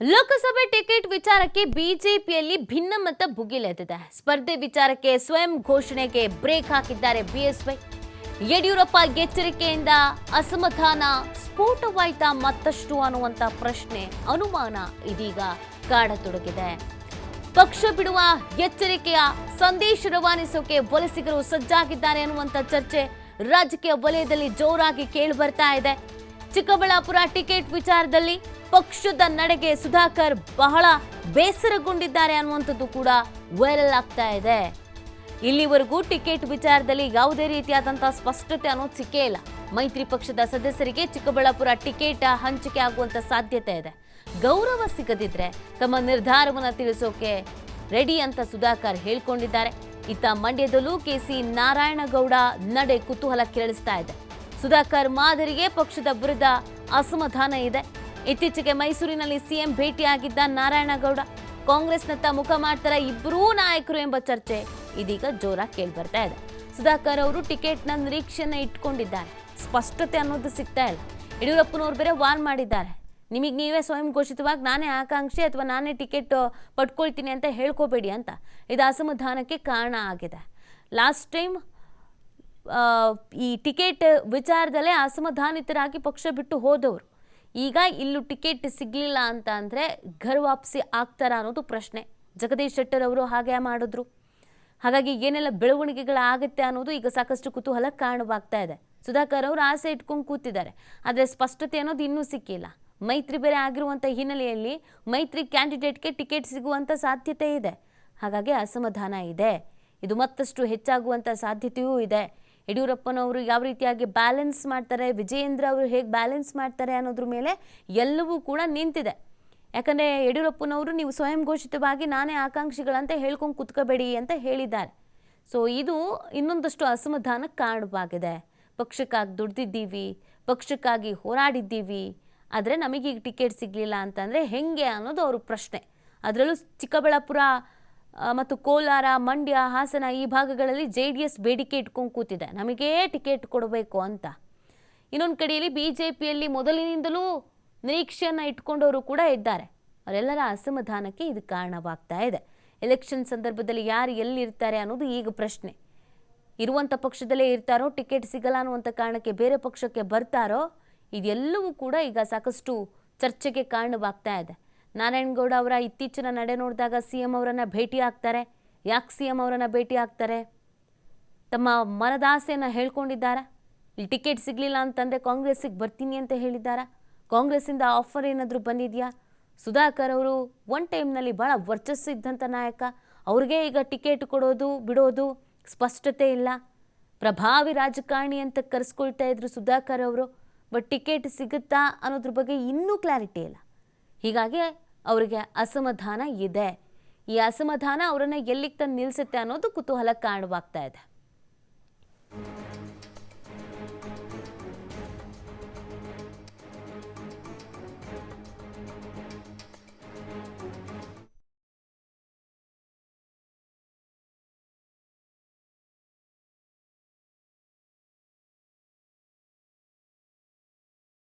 ಲೋಕಸಭೆ ticket ವಿಚಾರಕ್ಕೆ ಬಿಜೆಪಿಯಲ್ಲಿ ಭಿನ್ನಮತ ಭುಗಿಲೆದ್ದಿದೆ ಸ್ಪರ್ಧೆ ವಿಚಾರಕ್ಕೆ ಸ್ವಯಂ ಘೋಷಣೆಗೆ ಬ್ರೇಕ್ ಹಾಕಿದ್ದಾರೆ ಬಿಎಸ್ವೈ. ಯಡಿಯೂರಪ್ಪ ಎಚ್ಚರಿಕೆಯಿಂದ ಅಸಮಾಧಾನ, ಸ್ಫೋಟವಾಯ್ತಾ ಮತ್ತಷ್ಟು ಅನ್ನುವಂತ ಪ್ರಶ್ನೆ, ಅನುಮಾನ ಇದೀಗ ಕಾಡತೊಡಗಿದೆ. ಪಕ್ಷ ಬಿಡುವ ಎಚ್ಚರಿಕೆಯ ಸಂದೇಶ ರವಾನಿಸೋಕೆ ವಲಸಿಗರು ಸಜ್ಜಾಗಿದ್ದಾರೆ ಅನ್ನುವಂತ ಚರ್ಚೆ ರಾಜಕೀಯ ವಲಯದಲ್ಲಿ ಜೋರಾಗಿ ಕೇಳಿ ಬರ್ತಾ ಇದೆ. ಚಿಕ್ಕಬಳ್ಳಾಪುರ ಟಿಕೆಟ್ ವಿಚಾರದಲ್ಲಿ ಪಕ್ಷದ ನಡೆಗೆ ಸುಧಾಕರ್ ಬಹಳ ಬೇಸರಗೊಂಡಿದ್ದಾರೆ ಅನ್ನುವಂಥದ್ದು ಕೂಡ ವೈರಲ್ ಆಗ್ತಾ ಇದೆ. ಇಲ್ಲಿವರೆಗೂ ಟಿಕೆಟ್ ವಿಚಾರದಲ್ಲಿ ಯಾವುದೇ ರೀತಿಯಾದಂತಹ ಸ್ಪಷ್ಟತೆ ಅನ್ನೋದು ಸಿಕ್ಕೇ ಇಲ್ಲ. ಮೈತ್ರಿ ಪಕ್ಷದ ಸದಸ್ಯರಿಗೆ ಚಿಕ್ಕಬಳ್ಳಾಪುರ ಟಿಕೆಟ್ ಹಂಚಿಕೆ ಆಗುವಂತ ಸಾಧ್ಯತೆ ಇದೆ. ಗೌರವ ಸಿಗದಿದ್ರೆ ತಮ್ಮ ನಿರ್ಧಾರವನ್ನು ತಿಳಿಸೋಕೆ ರೆಡಿ ಅಂತ ಸುಧಾಕರ್ ಹೇಳ್ಕೊಂಡಿದ್ದಾರೆ. ಇತ್ತ ಮಂಡ್ಯದಲ್ಲೂ ಕೆಸಿ ನಾರಾಯಣಗೌಡ ನಡೆ ಕುತೂಹಲ ಕೆರಳಿಸ್ತಾ ಇದೆ. ಸುಧಾಕರ್ ಮಾದರಿಗೆ ಪಕ್ಷದ ವಿರುದ್ಧ ಅಸಮಾಧಾನ ಇದೆ. ಇತ್ತೀಚೆಗೆ ಮೈಸೂರಿನಲ್ಲಿ ಸಿಎಂ ಭೇಟಿಯಾಗಿದ್ದ ನಾರಾಯಣಗೌಡ. ಕಾಂಗ್ರೆಸ್ನತ್ತ ಮುಖ ಮಾಡ್ತಾರೆ ಇಬ್ಬರೂ ನಾಯಕರು ಎಂಬ ಚರ್ಚೆ ಇದೀಗ ಜೋರಾಗಿ ಕೇಳಿ ಬರ್ತಾ ಇದೆ. ಸುಧಾಕರ್ ಅವರು ಟಿಕೆಟ್ನ ನಿರೀಕ್ಷೆಯನ್ನ ಇಟ್ಕೊಂಡಿದ್ದಾರೆ. ಸ್ಪಷ್ಟತೆ ಅನ್ನೋದು ಸಿಗ್ತಾ ಇಲ್ಲ. ಯಡಿಯೂರಪ್ಪನವ್ರು ಬೇರೆ ವಾರ್ನ್ ಮಾಡಿದ್ದಾರೆ. ನಿಮಗೆ ನೀವೇ ಸ್ವಯಂ ಘೋಷಿತವಾಗಿ ನಾನೇ ಆಕಾಂಕ್ಷಿ ಅಥವಾ ನಾನೇ ಟಿಕೆಟ್ ಪಡ್ಕೊಳ್ತೀನಿ ಅಂತ ಹೇಳ್ಕೋಬೇಡಿ ಅಂತ ಇದು ಅಸಮಾಧಾನಕ್ಕೆ ಕಾರಣ ಆಗಿದೆ. ಲಾಸ್ಟ್ ಟೈಮ್ ಈ ಟಿಕೆಟ್ ವಿಚಾರದಲ್ಲೇ ಅಸಮಾಧಾನಿತರಾಗಿ ಪಕ್ಷ ಬಿಟ್ಟು ಹೋದವರು. ಈಗ ಇಲ್ಲೂ ಟಿಕೆಟ್ ಸಿಗಲಿಲ್ಲ ಅಂತ ಅಂದರೆ ಘರ್ ವಾಪಸಿ ಆಗ್ತಾರಾ ಅನ್ನೋದು ಪ್ರಶ್ನೆ. ಜಗದೀಶ್ ಶೆಟ್ಟರ್ ಅವರು ಹಾಗೆ ಮಾಡಿದ್ರು. ಹಾಗಾಗಿ ಏನೆಲ್ಲ ಬೆಳವಣಿಗೆಗಳಾಗುತ್ತೆ ಅನ್ನೋದು ಈಗ ಸಾಕಷ್ಟು ಕುತೂಹಲ ಕಾರಣವಾಗ್ತಾ ಇದೆ. ಸುಧಾಕರ್ ಅವರು ಆಸೆ ಇಟ್ಕೊಂಡು ಕೂತಿದ್ದಾರೆ. ಆದರೆ ಸ್ಪಷ್ಟತೆ ಅನ್ನೋದು ಇನ್ನೂ ಸಿಕ್ಕಿಲ್ಲ. ಮೈತ್ರಿ ಬೇರೆ ಆಗಿರುವಂಥ ಹಿನ್ನೆಲೆಯಲ್ಲಿ ಮೈತ್ರಿ ಕ್ಯಾಂಡಿಡೇಟ್ಗೆ ಟಿಕೆಟ್ ಸಿಗುವಂಥ ಸಾಧ್ಯತೆ ಇದೆ. ಹಾಗಾಗಿ ಅಸಮಾಧಾನ ಇದೆ. ಇದು ಮತ್ತಷ್ಟು ಹೆಚ್ಚಾಗುವಂಥ ಸಾಧ್ಯತೆಯೂ ಇದೆ. ಯಡಿಯೂರಪ್ಪನವರು ಯಾವ ರೀತಿಯಾಗಿ ಬ್ಯಾಲೆನ್ಸ್ ಮಾಡ್ತಾರೆ, ವಿಜಯೇಂದ್ರ ಅವರು ಹೇಗೆ ಬ್ಯಾಲೆನ್ಸ್ ಮಾಡ್ತಾರೆ ಅನ್ನೋದ್ರ ಮೇಲೆ ಎಲ್ಲವೂ ಕೂಡ ನಿಂತಿದೆ. ಯಾಕಂದರೆ ಯಡಿಯೂರಪ್ಪನವರು ನೀವು ಸ್ವಯಂ ಘೋಷಿತವಾಗಿ ನಾನೇ ಆಕಾಂಕ್ಷಿಗಳಂತ ಹೇಳ್ಕೊಂಡು ಕುತ್ಕೋಬೇಡಿ ಅಂತ ಹೇಳಿದ್ದಾರೆ. ಸೊ ಇದು ಇನ್ನೊಂದಷ್ಟು ಅಸಮಾಧಾನಕ್ಕೆ ಕಾರಣವಾಗಿದೆ. ಪಕ್ಷಕ್ಕಾಗಿ ದುಡ್ದಿದ್ದೀವಿ, ಪಕ್ಷಕ್ಕಾಗಿ ಹೋರಾಡಿದ್ದೀವಿ, ಆದರೆ ನಮಗೀಗ ಟಿಕೆಟ್ ಸಿಗಲಿಲ್ಲ ಅಂತಂದರೆ ಹೆಂಗೆ ಅನ್ನೋದು ಅವ್ರ ಪ್ರಶ್ನೆ. ಅದರಲ್ಲೂ ಚಿಕ್ಕಬಳ್ಳಾಪುರ ಮತ್ತು ಕೋಲಾರ, ಮಂಡ್ಯ, ಹಾಸನ ಈ ಭಾಗಗಳಲ್ಲಿ ಜೆ ಡಿ ಎಸ್ ಬೇಡಿಕೆ ಇಟ್ಕೊಂಡು ಕೂತಿದೆ. ನಮಗೇ ಟಿಕೆಟ್ ಕೊಡಬೇಕು ಅಂತ. ಇನ್ನೊಂದು ಕಡೆಯಲ್ಲಿ ಬಿ ಜೆ ಪಿಯಲ್ಲಿ ಮೊದಲಿನಿಂದಲೂ ನಿರೀಕ್ಷೆಯನ್ನು ಇಟ್ಕೊಂಡವರು ಕೂಡ ಇದ್ದಾರೆ. ಅವರೆಲ್ಲರ ಅಸಮಾಧಾನಕ್ಕೆ ಇದು ಕಾರಣವಾಗ್ತಾ ಇದೆ. ಎಲೆಕ್ಷನ್ ಸಂದರ್ಭದಲ್ಲಿ ಯಾರು ಎಲ್ಲಿರ್ತಾರೆ ಅನ್ನೋದು ಈಗ ಪ್ರಶ್ನೆ. ಇರುವಂಥ ಪಕ್ಷದಲ್ಲೇ ಇರ್ತಾರೋ, ಟಿಕೆಟ್ ಸಿಗಲ್ಲ ಅನ್ನುವಂಥ ಕಾರಣಕ್ಕೆ ಬೇರೆ ಪಕ್ಷಕ್ಕೆ ಬರ್ತಾರೋ, ಇದೆಲ್ಲವೂ ಕೂಡ ಈಗ ಸಾಕಷ್ಟು ಚರ್ಚೆಗೆ ಕಾರಣವಾಗ್ತಾ ಇದೆ. ನಾರಾಯಣಗೌಡ ಅವರ ಇತ್ತೀಚಿನ ನಡೆ ನೋಡಿದಾಗ ಸಿ ಎಂ ಅವರನ್ನು ಭೇಟಿ ಆಗ್ತಾರೆ. ಯಾಕೆ ಸಿ ಎಂ ಅವರನ್ನು ಭೇಟಿ ಆಗ್ತಾರೆ? ತಮ್ಮ ಮನದಾಸೆಯನ್ನು ಹೇಳ್ಕೊಂಡಿದ್ದಾರಾ? ಇಲ್ಲಿ ಟಿಕೆಟ್ ಸಿಗಲಿಲ್ಲ ಅಂತಂದರೆ ಕಾಂಗ್ರೆಸ್ಸಿಗೆ ಬರ್ತೀನಿ ಅಂತ ಹೇಳಿದ್ದಾರೆ? ಕಾಂಗ್ರೆಸ್ಸಿಂದ ಆಫರ್ ಏನಾದರೂ ಬಂದಿದೆಯಾ? ಸುಧಾಕರ್ ಅವರು ಒನ್ ಟೈಮ್ನಲ್ಲಿ ಭಾಳ ವರ್ಚಸ್ಸು ಇದ್ದಂಥ ನಾಯಕ. ಅವ್ರಿಗೆ ಈಗ ಟಿಕೆಟ್ ಕೊಡೋದು, ಬಿಡೋದು ಸ್ಪಷ್ಟತೆ ಇಲ್ಲ. ಪ್ರಭಾವಿ ರಾಜಕಾರಣಿ ಅಂತ ಕರೆಸ್ಕೊಳ್ತಾ ಇದ್ರು ಸುಧಾಕರ್ ಅವರು, ಬಟ್ ಟಿಕೆಟ್ ಸಿಗುತ್ತಾ ಅನ್ನೋದ್ರ ಬಗ್ಗೆ ಇನ್ನೂ ಕ್ಲಾರಿಟಿ ಇಲ್ಲ. ಹೀಗಾಗಿ ಅವರಿಗೆ ಅಸಮಾಧಾನ ಇದೆ. ಈ ಅಸಮಾಧಾನ ಅವರನ್ನು ಎಲ್ಲಿಗೆ ತಂದು ನಿಲ್ಲಿಸುತ್ತೆ ಅನ್ನೋದು ಕುತೂಹಲ ಕಾರಣವಾಗ್ತಾ ಇದೆ.